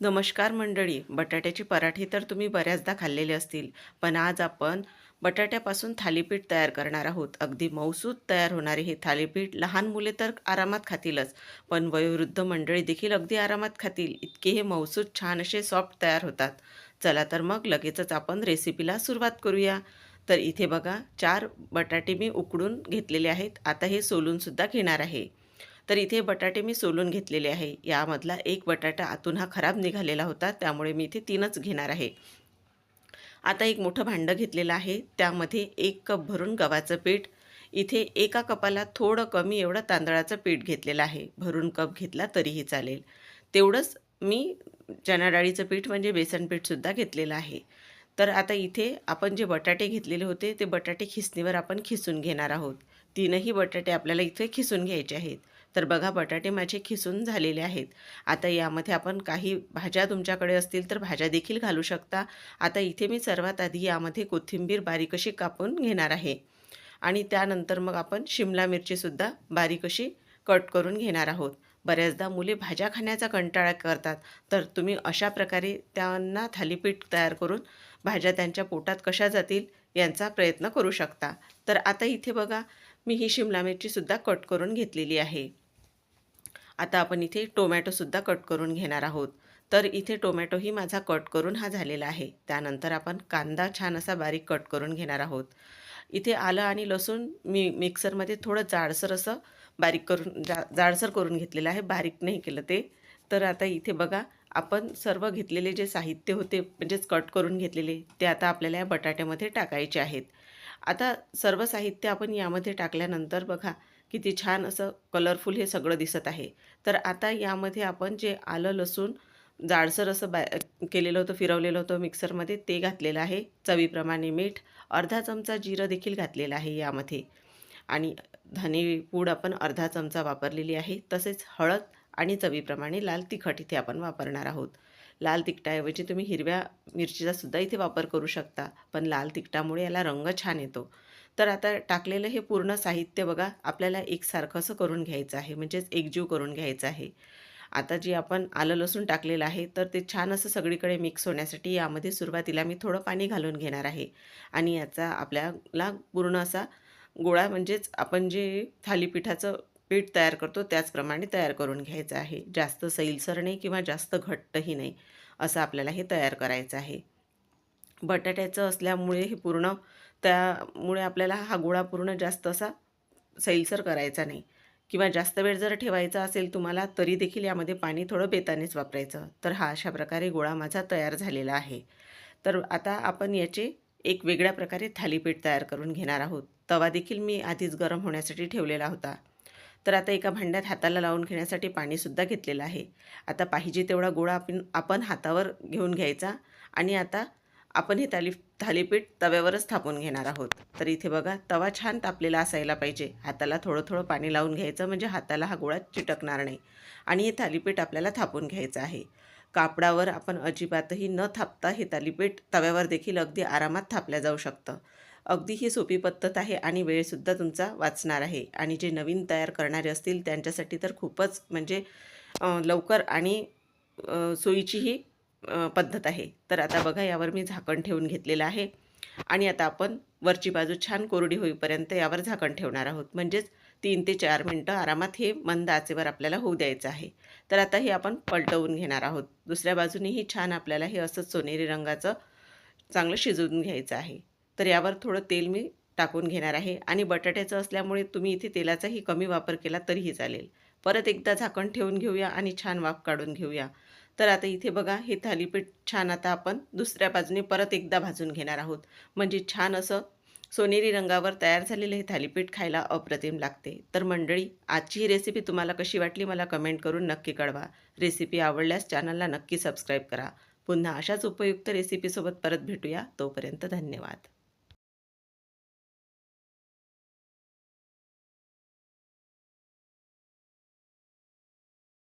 नमस्कार मंडळी. बटाट्याची पराठे तर तुम्ही बऱ्याचदा खाल्लेले असतील पण आज आपण बटाट्यापासून थालीपीठ तयार करणार आहोत. अगदी मौसूद तयार होणारे हे थालीपीठ लहान मुले तर आरामात खातीलच पण वयोवृद्ध मंडळी देखील अगदी आरामात खातील. इतके हे मौसूद छान असे सॉफ्ट तयार होतात. चला तर मग लगेचच आपण रेसिपीला सुरुवात करूया. तर इथे बघा चार बटाटे मी उकडून घेतलेले आहेत. आता हे सोलूनसुद्धा घेणार आहे. तर इथे बटाटे मी सोलून घेतलेले आहे. यामधला एक बटाटा आतून हा खराब निघालेला होता त्यामुळे मी इथे तीनच घेणार आहे. आता एक मोठं भांडं घेतलेलं आहे. त्यामध्ये एक कप भरून गव्हाचं पीठ इथे एका कपाला थोडं कमी एवढं तांदळाचं पीठ घेतलेलं आहे. भरून कप घेतला तरीही चालेल. तेवढंच मी चणा डाळीचं पीठ म्हणजे बेसन पीठसुद्धा घेतलेलं आहे. तर आता इथे आपण जे बटाटे घेतलेले होते ते बटाटे खिसणीवर आपण खिसून घेणार आहोत. तीनही बटाटे आपल्याला इथे खिसून घ्यायचे आहेत. तर बघा बटाटे माझे खिसून झालेले आहेत. आता यामध्ये आपण काही भाज्या तुमच्याकडे असतील तर भाज्या देखील घालू शकता. आता इथे मी सर्वात आधी यामध्ये कोथिंबीर बारीक अशी कापून घेणार आहे. आणि त्यानंतर मग आपण शिमला मिरचीसुद्धा बारीक अशी कट करून घेणार आहोत. बऱ्याचदा मुले भाज्या खाण्याचा कंटाळा करतात तर तुम्ही अशा प्रकारे त्यांना थालीपीठ तयार करून भाज्या त्यांच्या पोटात कशा जातील यांचा प्रयत्न करू शकता. तर आता इथे बघा मी ही शिमला मिरचीसुद्धा कट करून घेतलेली आहे. आता आपण इथे टोमॅटोसुद्धा कट करून घेणार आहोत. तर इथे टोमॅटोही माझा कट करून हा झालेला आहे. त्यानंतर आपण कांदा छान असा बारीक कट करून घेणार आहोत. इथे आलं आणि लसूण मी मिक्सरमध्ये थोडं जाडसर असं बारीक करून जा जाडसर करून घेतलेलं आहे. बारीक नाही केलं ते. तर आता इथे बघा आपण सर्व घेतलेले जे साहित्य होते म्हणजेच कट करून घेतलेले ते आता आपल्याला या बटाट्यामध्ये टाकायचे आहेत. आता सर्व साहित्य आपण यामध्ये टाकल्यानंतर बघा किती छान असं कलरफुल हे सगळं दिसत आहे. तर आता यामध्ये आपण जे आलं लसूण जाडसर असं बाय केलेलं होतं फिरवलेलं होतं मिक्सरमध्ये ते घातलेलं आहे. चवीप्रमाणे मीठ अर्धा चमचा जिरं देखील घातलेलं आहे यामध्ये. आणि धने पूड आपण अर्धा चमचा वापरलेली आहे. तसेच हळद आणि चवीप्रमाणे लाल तिखट इथे आपण वापरणार आहोत. लाल तिखटाऐवजी तुम्ही हिरव्या मिरचीचा सुद्धा इथे वापर करू शकता. पण लाल तिखटामुळे याला रंग छान येतो. तर आता टाकलेलं हे पूर्ण साहित्य बघा आपल्याला एकसारखं असं करून घ्यायचं आहे म्हणजेच एकजीव करून घ्यायचं आहे. आता जे आपण आलं लसूण टाकलेलं आहे तर ते छान असं सगळीकडे मिक्स होण्यासाठी यामध्ये सुरुवातीला मी थोडं पाणी घालून घेणार आहे. आणि याचा आपल्याला पूर्ण असा गोळा म्हणजेच आपण जे थालीपीठाचं पीठ तयार करतो त्याचप्रमाणे तयार करून घ्यायचं आहे. जास्त सैलसर नाही किंवा जास्त घट्टही नाही असं आपल्याला हे तयार करायचं आहे. बटाट्याचं असल्यामुळे हे पूर्ण त्यामुळे आपल्याला हा गोळा पूर्ण जास्त असा सैलसर करायचा नाही. किंवा जास्त वेळ जर ठेवायचा असेल तुम्हाला तरी देखील यामध्ये पाणी थोडं बेतानेच वापरायचं. तर हा अशा प्रकारे गोळा माझा तयार झालेला आहे. तर आता आपण याचे एक वेगळ्या प्रकारे थालीपीठ तयार करून घेणार आहोत. तवा देखील मी आधीच गरम होण्यासाठी ठेवलेला होता. तर आता एका भांड्यात हाताला लावून घेण्यासाठी पाणीसुद्धा घेतलेलं आहे. आता पाहिजे तेवढा गोळा आपण आपण हातावर घेऊन घ्यायचा. आणि आता आपण हे थाली थालीपीठ तव्यावरच थापून घेणार आहोत. तर इथे बघा तवा छान तापलेला असायला पाहिजे. हाताला थोडं थोडं पाणी लावून घ्यायचं म्हणजे हाताला हा गोळा चिटकणार नाही. आणि हे थालीपीठ आपल्याला थापून घ्यायचं आहे. कापडावर आपण अजिबातही न थापता हे थालीपीठ तव्यावर देखील अगदी आरामात थापल्या जाऊ शकतं. अगदी ही सोपी पद्धत आहे आणि वेळसुद्धा तुमचा वाचणार आहे. आणि जे नवीन तयार करणारे असतील त्यांच्यासाठी तर खूपच म्हणजे लवकर आणि सोयीची ही पद्धत आहे. तर आता बघा यावर मी झाकण ठेवून घेतलेलं आहे. आणि आता आपण वरची बाजू छान कोरडी होईपर्यंत यावर झाकण ठेवणार आहोत. म्हणजेच तीन ते चार मिनटं आरामात हे मंद आचेवर आपल्याला होऊ द्यायचं आहे. तर आता हे आपण पलटवून घेणार आहोत. दुसऱ्या बाजूनेही छान आपल्याला हे असंच सोनेरी रंगाचं चांगलं शिजवून घ्यायचं आहे. तर यावर थोडं तेल मी टाकून घेणार आहे. आणि बटाट्याचं असल्यामुळे तुम्ही इथे तेलाचाही कमी वापर केला तरीही चालेल. परत एकदा झाकण ठेवून घेऊया आणि छान वाफ काढून घेऊया. तर आता इथे बघा हे थालीपीठ छान आता आपण दुसऱ्या बाजूने परत एकदा भाजून घेणार आहोत. म्हणजे छान असं सोनेरी रंगावर तयार झालेलं हे थालीपीठ खायला अप्रतिम लागते. तर मंडळी आजची ही रेसिपी तुम्हाला कशी वाटली मला कमेंट करून नक्की कळवा. रेसिपी आवडल्यास चॅनलला नक्की सबस्क्राईब करा. पुन्हा अशाच उपयुक्त रेसिपीसोबत परत भेटूया. तोपर्यंत धन्यवाद.